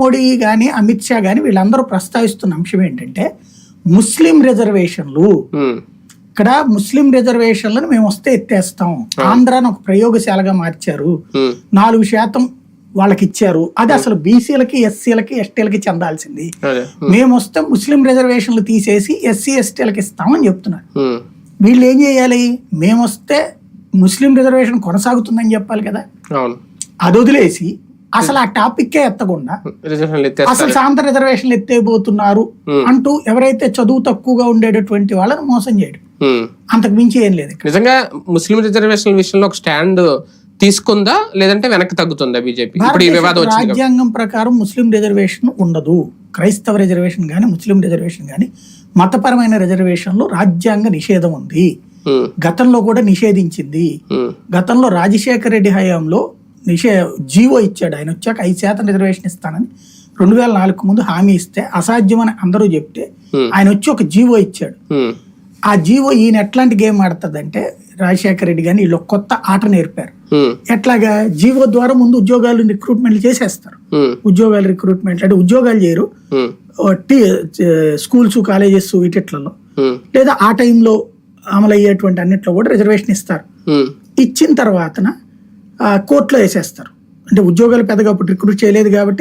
మోడీ కానీ అమిత్ షా కానీ వీళ్ళందరూ ప్రస్తావిస్తున్న అంశం ఏంటంటే ముస్లిం రిజర్వేషన్లు. ఇక్కడ ముస్లిం రిజర్వేషన్లను మేము వస్తే ఎత్తేస్తాం. ఆంధ్రాను ఒక ప్రయోగశాలగా మార్చారు. నాలుగు శాతం వాళ్ళకి ఇచ్చారు అది అసలు బీసీలకి ఎస్సీలకి ఎస్టీలకి చెందాల్సింది. మేము వస్తే ముస్లిం రిజర్వేషన్లు తీసేసి ఎస్సీ ఎస్టీలకి ఇస్తామని చెప్తున్నారు. వీళ్ళు ఏం చేయాలి? మేము వస్తే ముస్లిం రిజర్వేషన్ కొనసాగుతుందని చెప్పాలి కదా. అది వదిలేసి అసలు ఆ టాపిక్కే ఎత్తకుండా అసలు సాంత రిజర్వేషన్లు ఎత్తేయబోతున్నారు Hmm. అంటూ ఎవరైతే చదువు తక్కువగా ఉండేటటువంటి వాళ్ళని మోసం చేయడం. ఉమ్. అంతకు మించి ఏం లేదు. నిజంగా ముస్లిం రిజర్వేషన్ల విషయంలో ఒక స్టాండ్ తీసుకుందా? లేదంటే వెనక్కి తగ్గుతుందా బీజేపీ. రాజ్యాంగం ప్రకారం ముస్లిం రిజర్వేషన్ ఉండదు. క్రైస్తవ రిజర్వేషన్ కానీ ముస్లిం రిజర్వేషన్ కానీ మతపరమైన రిజర్వేషన్లు రాజ్యాంగ నిషేధం ఉంది. ఉమ్, గతంలో కూడా నిషేధించింది. గతంలో రాజశేఖర రెడ్డి హయాంలో నిషే జీవో ఇచ్చాడు. ఆయన వచ్చాక ఐదు శాతం రిజర్వేషన్ ఇస్తానని రెండు వేల నాలుగు ముందు హామీ ఇస్తే అసాధ్యమని అందరూ చెప్తే. ఆయన వచ్చి ఒక జీవో ఇచ్చాడు. ఆ జీవో ఈయన ఎట్లాంటి గేమ్ ఆడుతుందంటే రాజశేఖర రెడ్డి కానీ వీళ్ళు కొత్త ఆట నేర్పారు. ఎట్లాగా జీవో ద్వారా ముందు ఉద్యోగాలు రిక్రూట్మెంట్లు చేసేస్తారు. ఉద్యోగాలు రిక్రూట్మెంట్ అంటే ఉద్యోగాలు చేయరు. స్కూల్స్ కాలేజెస్ వీటిట్లలో. లేదా ఆ టైంలో అమలు అయ్యేటువంటి అన్నిట్లో కూడా రిజర్వేషన్ ఇస్తారు. ఇచ్చిన తర్వాతన కోర్టులో వేసేస్తారు. అంటే ఉద్యోగాలు పెద్దగా అప్పుడు రిక్రూట్ చేయలేదు కాబట్టి